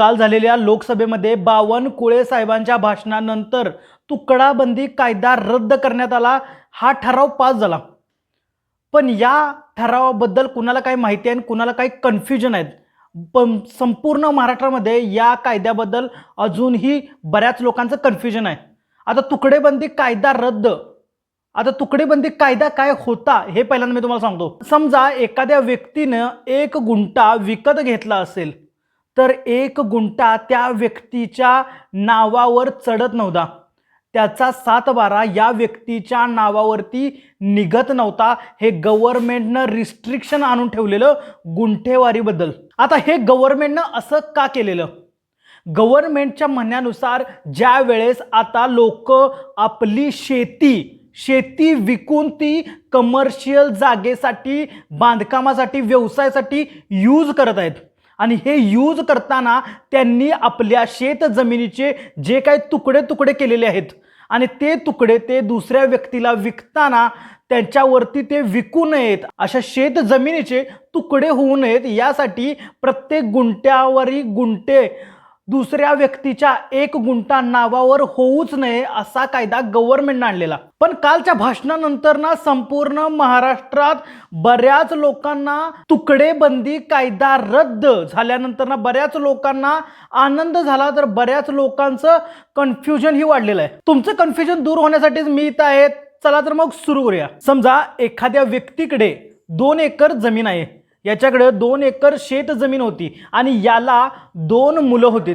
काल झालेल्या लोकसभेमध्ये बावनकुळे साहेबांच्या भाषणानंतर तुकडाबंदी कायदा रद्द करण्यात आला हा ठराव पास झाला. पण या ठरावाबद्दल कुणाला काही माहिती आहे आणि कुणाला काही कन्फ्युजन आहेत? पण संपूर्ण महाराष्ट्रामध्ये या कायद्याबद्दल अजूनही बऱ्याच लोकांचं कन्फ्युजन आहे. आता तुकडेबंदी कायदा रद्द आता तुकडेबंदी कायदा काय होता हे पहिल्यांदा मी तुम्हाला सांगतो. समजा एखाद्या व्यक्तीनं एक गुंठा विकत घेतला असेल तर एक गुंटा त्या व्यक्तीच्या नावावर चढत नव्हता. त्याचा सातबारा या व्यक्तीच्या नावावरती निघत नव्हता. हे गव्हर्नमेंटनं रिस्ट्रिक्शन आणून ठेवलेलं गुंठेवारीबद्दल. आता हे गव्हर्नमेंटनं असं का केलेलं? गव्हर्नमेंटच्या म्हणण्यानुसार ज्या वेळेस आता लोक आपली शेती शेती विकून ती कमर्शियल जागेसाठी बांधकामासाठी व्यवसायासाठी यूज करत आहेत आणि हे यूज करताना त्यांनी आपल्या शेत जमिनीचे जे काही तुकडे तुकडे केलेले आहेत आणि ते तुकडे ते दुसऱ्या व्यक्तीला विकताना त्यांच्यावरती ते विकू नयेत. अशा शेत जमिनीचे तुकडे होऊ नयेत यासाठी प्रत्येक गुंट्यावरी गुंटे दुसऱ्या व्यक्तीच्या एक गुंठा नावावर होऊच नये असा कायदा गव्हर्नमेंटनं आणलेला. पण कालच्या भाषणानंतर ना संपूर्ण महाराष्ट्रात बऱ्याच लोकांना तुकडेबंदी कायदा रद्द झाल्यानंतर ना बऱ्याच लोकांना आनंद झाला तर बऱ्याच लोकांचं कन्फ्युजन ही वाढलेलं आहे. तुमचं कन्फ्युजन दूर होण्यासाठीच मी इथं आहे. चला तर मग सुरू करूया. समजा एखाद्या व्यक्तीकडे दोन एकर जमीन आहे. याच्याकडे दोन एकर शेत जमीन होती आणि याला दोन मुलं होती.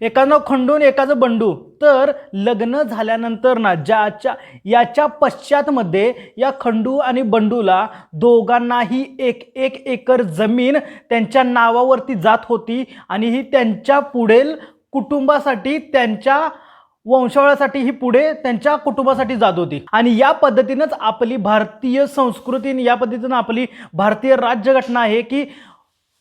एकानं खंडून एकाचं बंडू. तर लग्न झाल्यानंतर ना ज्याच्या याच्या पश्चातमध्ये या खंडू आणि बंडूला दोघांनाही एक एक एकर जमीन त्यांच्या नावावरती जात होती आणि ही त्यांच्या पुढील कुटुंबासाठी त्यांच्या वंशावळासाठी ही पुढे त्यांच्या कुटुंबासाठी जात होती. आणि या पद्धतीनंच आपली भारतीय संस्कृती या पद्धतीनं आपली भारतीय राज्यघटना आहे की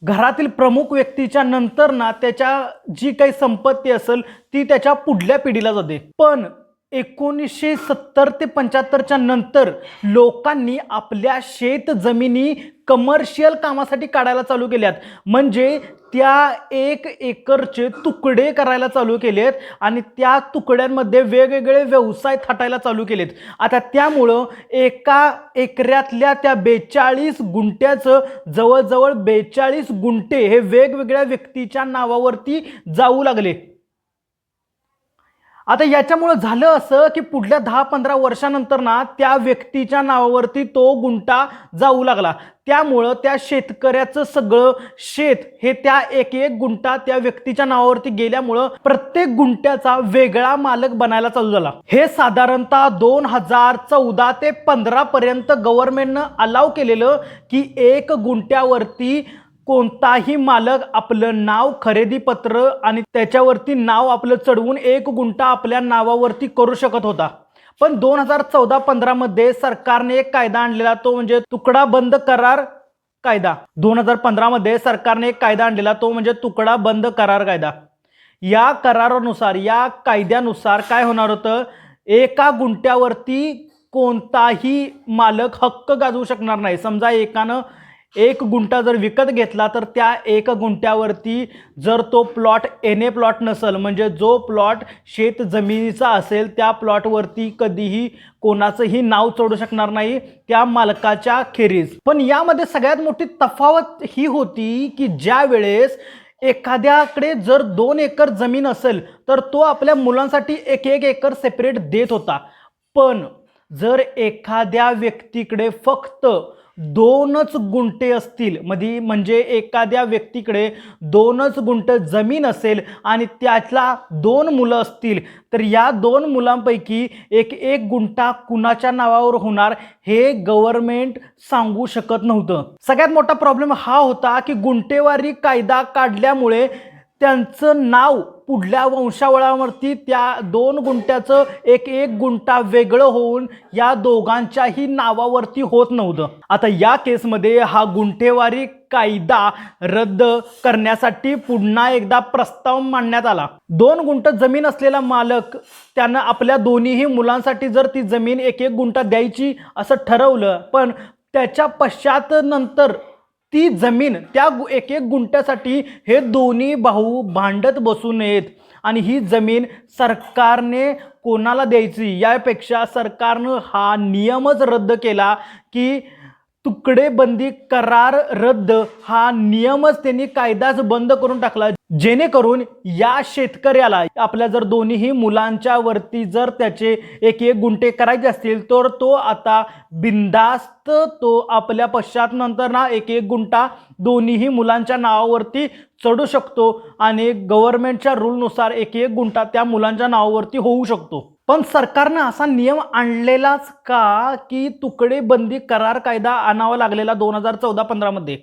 घरातील प्रमुख व्यक्तीच्या नंतर ना त्याच्या जी काही संपत्ती असेल ती त्याच्या पुढल्या पिढीला जाते. पण एकोणीसशे सत्तर ते पंच्याहत्तरच्या नंतर लोकांनी आपल्या शेत जमिनी कमर्शियल कामासाठी काढायला चालू केल्यात. म्हणजे त्या एक एकरचे तुकडे करायला चालू केलेत आणि त्या तुकड्यांमध्ये वेगवेगळे व्यवसाय थाटायला चालू केलेत. आता त्यामुळं एका एकऱ्यातल्या त्या बेचाळीस गुंट्याचं जवळजवळ बेचाळीस गुंठे हे वेगवेगळ्या व्यक्तीच्या नावावरती जाऊ लागले. आता याच्यामुळं झालं असं की पुढल्या दहा पंधरा वर्षानंतर ना त्या व्यक्तीच्या नावावरती तो गुंटा जाऊ लागला. त्यामुळं त्या शेतकऱ्याचं सगळं शेत हे त्या एक एक गुंटा त्या व्यक्तीच्या नावावरती गेल्यामुळं प्रत्येक गुंट्याचा वेगळा मालक बनायला चालू झाला. हे साधारणतः दोन हजार चौदा ते पंधरा पर्यंत गव्हर्नमेंटनं अलाव केलेलं की एक गुंट्यावरती कोणताही मालक आपलं नाव खरेदी पत्र आणि त्याच्यावरती नाव आपलं चढवून एक गुंठा आपल्या नावावरती करू शकत होता. पण दोन हजार चौदा पंधरामध्ये सरकारने एक कायदा आणलेला तो म्हणजे तुकडा बंद करार कायदा. दोन हजार पंधरामध्ये सरकारने एक कायदा आणलेला तो म्हणजे तुकडा बंद करार कायदा. या करारानुसार या कायद्यानुसार काय होणार होतं? एका गुंट्यावरती कोणताही मालक हक्क गाजवू शकणार नाही. समजा एकानं एक गुंठा जर विकत घेतला तर त्या एक गुंठ्यावरती जर तो प्लॉट एन ए प्लॉट नसेल म्हणजे जो प्लॉट शेत जमिनीचा असेल त्या प्लॉटवरती कधीही कोणाचंही नाव चढू शकणार नाही त्या मालकाच्या खेरीज. पण यामध्ये सगळ्यात मोठी तफावत ही होती की ज्या वेळेस एखाद्याकडे जर दोन एकर जमीन असेल तर तो आपल्या मुलांसाठी एक एक एकर सेपरेट देत होता. पण जर एखाद्या व्यक्तीकडे फक्त दोनच गुंठे असतील. मधी म्हणजे एखाद्या व्यक्तीकडे दोनच गुंठ जमीन असेल आणि त्यातला दोन मुलं असतील तर या दोन मुलांपैकी एक एक गुंठा कुणाच्या नावावर होणार हे गव्हर्नमेंट सांगू शकत नव्हतं. सगळ्यात मोठा प्रॉब्लेम हा होता की गुंठेवारी कायदा काढल्यामुळे त्यांचं नाव पुढल्या वंशावळावरती त्या दोन गुंट्याचं एक एक गुंटा वेगळं होऊन या दोघांच्याही नावावरती होत नव्हतं. आता या केसमध्ये हा गुंठेवारी कायदा रद्द करण्यासाठी पुन्हा एकदा प्रस्ताव मांडण्यात आला. दोन गुंठ जमीन असलेला मालक त्यानं आपल्या दोन्हीही मुलांसाठी जर ती जमीन एक एक गुंठा द्यायची असं ठरवलं पण त्याच्या पश्चात नंतर ती जमीन त्या गु- एक एक गुंट्यासाठी हे दोन्ही भाऊ भांडत बसू नयेत. आणि ही जमीन सरकारने कोणाला द्यायची? यापेक्षा सरकारनं हा नियमच रद्द केला की तुकडेबंदी करार रद्द. हा नियमच त्यांनी कायदाच बंद करून टाकला. जेणेकरून या शेतकऱ्याला आपल्या जर दोन्हीही मुलांच्या वरती जर त्याचे एक एक गुंठे करायचे असतील तर तो आता बिंदास्त तो आपल्या पश्चात नंतर ना एक एक गुंठा दोन्हीही मुलांच्या नावावरती चढू शकतो आणि गव्हर्नमेंटच्या रूलनुसार एक एक गुंठा त्या मुलांच्या नावावरती होऊ शकतो. पण सरकारनं असा नियम आणलेलाच का की तुकडेबंदी करार कायदा आणावा लागलेला दोन हजार चौदा पंधरामध्ये?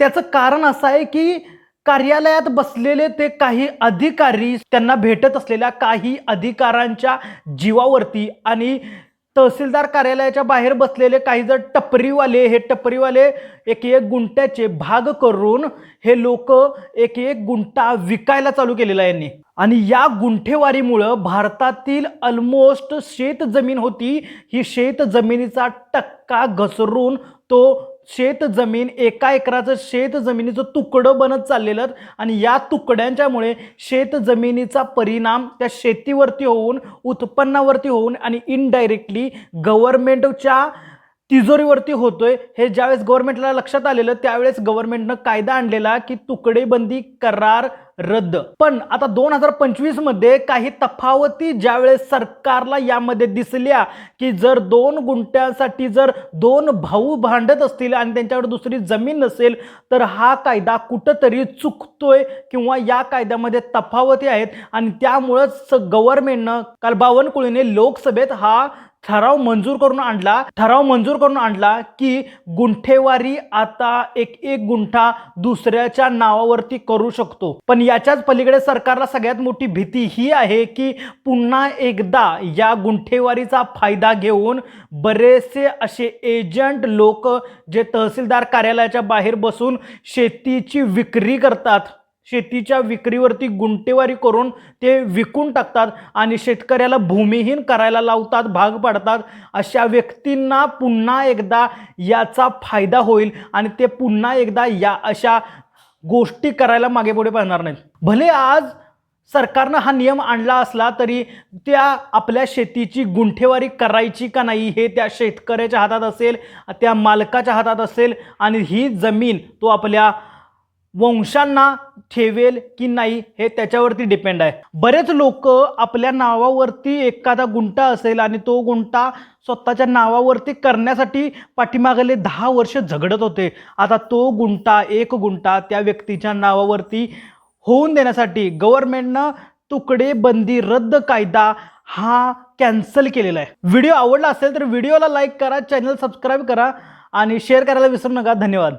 त्याचं कारण असं आहे की कार्यालयात बसलेले ते काही अधिकारी त्यांना भेटत असलेल्या काही अधिकारांच्या जीवावरती आणि तहसीलदार कार्यालयाच्या बाहेर बसलेले काही जर टपरीवाले हे टपरीवाले एक एक गुंट्याचे भाग करून हे लोक एक एक गुंठा विकायला चालू केलेला यांनी. आणि या गुंठेवारीमुळं भारतातील ऑलमोस्ट शेत जमीन होती. ही शेत जमिनीचा टक्का घसरून तो शेत जमीन एका एकराचं शेत जमिनीचं तुकडं बनत चाललेलं आणि या तुकड्यांच्यामुळे शेत जमिनीचा परिणाम त्या शेतीवरती होऊन उत्पन्नावरती होऊन आणि इनडायरेक्टली गव्हर्नमेंटच्या तिजोरीवरती होतोय. हे ज्यावेळेस गव्हर्नमेंटला लक्षात आलेलं त्यावेळेस गव्हर्नमेंटनं कायदा आणलेला की तुकडेबंदी करार रद्द. पण आता दोन हजार पंचवीसमध्ये काही तफावती ज्यावेळेस सरकारला यामध्ये दिसल्या की जर दोन गुंट्यांसाठी जर दोन भाऊ भांडत असतील आणि त्यांच्याकडे दुसरी जमीन नसेल तर हा कायदा कुठंतरी चुकतोय किंवा या कायद्यामध्ये तफावती आहेत? आणि त्यामुळंच गव्हर्नमेंटनं काल बावनकुळीने लोकसभेत हा ठराव मंजूर करून आणला. ठराव मंजूर करून आणला की गुंठेवारी आता एक एक गुंठा दुसऱ्याच्या नावावरती करू शकतो. पण याच्याच पलीकडे सरकारला सगळ्यात मोठी भीती ही आहे की पुन्हा एकदा या गुंठेवारीचा फायदा घेऊन बरेचसे असे एजंट लोक जे तहसीलदार कार्यालयाच्या बाहेर बसून शेतीची विक्री करतात. शेतीच्या विक्रीवरती गुंटेवारी करून ते विकून टाकतात आणि शेतकऱ्याला भूमिहीन करायला लावतात भाग पाडतात. अशा व्यक्तींना पुन्हा एकदा याचा फायदा होईल आणि ते पुन्हा एकदा या अशा गोष्टी करायला मागे पुढे पाहणार नाहीत. भले आज सरकारनं हा नियम आणला असला तरी त्या आपल्या शेतीची गुंठेवारी करायची का नाही हे त्या शेतकऱ्याच्या हातात असेल त्या मालकाच्या हातात असेल आणि ही जमीन तो आपल्या वंशांना ठेवेल की नाही हे त्याच्यावरती डिपेंड आहे. बरेच लोक आपल्या नावावरती एखादा गुंठा असेल आणि तो गुंठा स्वतःच्या नावावरती करण्यासाठी पाठीमागले दहा वर्ष झगडत होते. आता तो गुंठा एक गुंठा त्या व्यक्तीच्या नावावरती होऊन देण्यासाठी गव्हर्नमेंटनं तुकडे बंदी रद्द कायदा हा कॅन्सल केलेला आहे. व्हिडिओ आवडला असेल तर व्हिडिओला लाईक करा चॅनल सबस्क्राईब करा आणि शेअर करायला विसरू नका. धन्यवाद.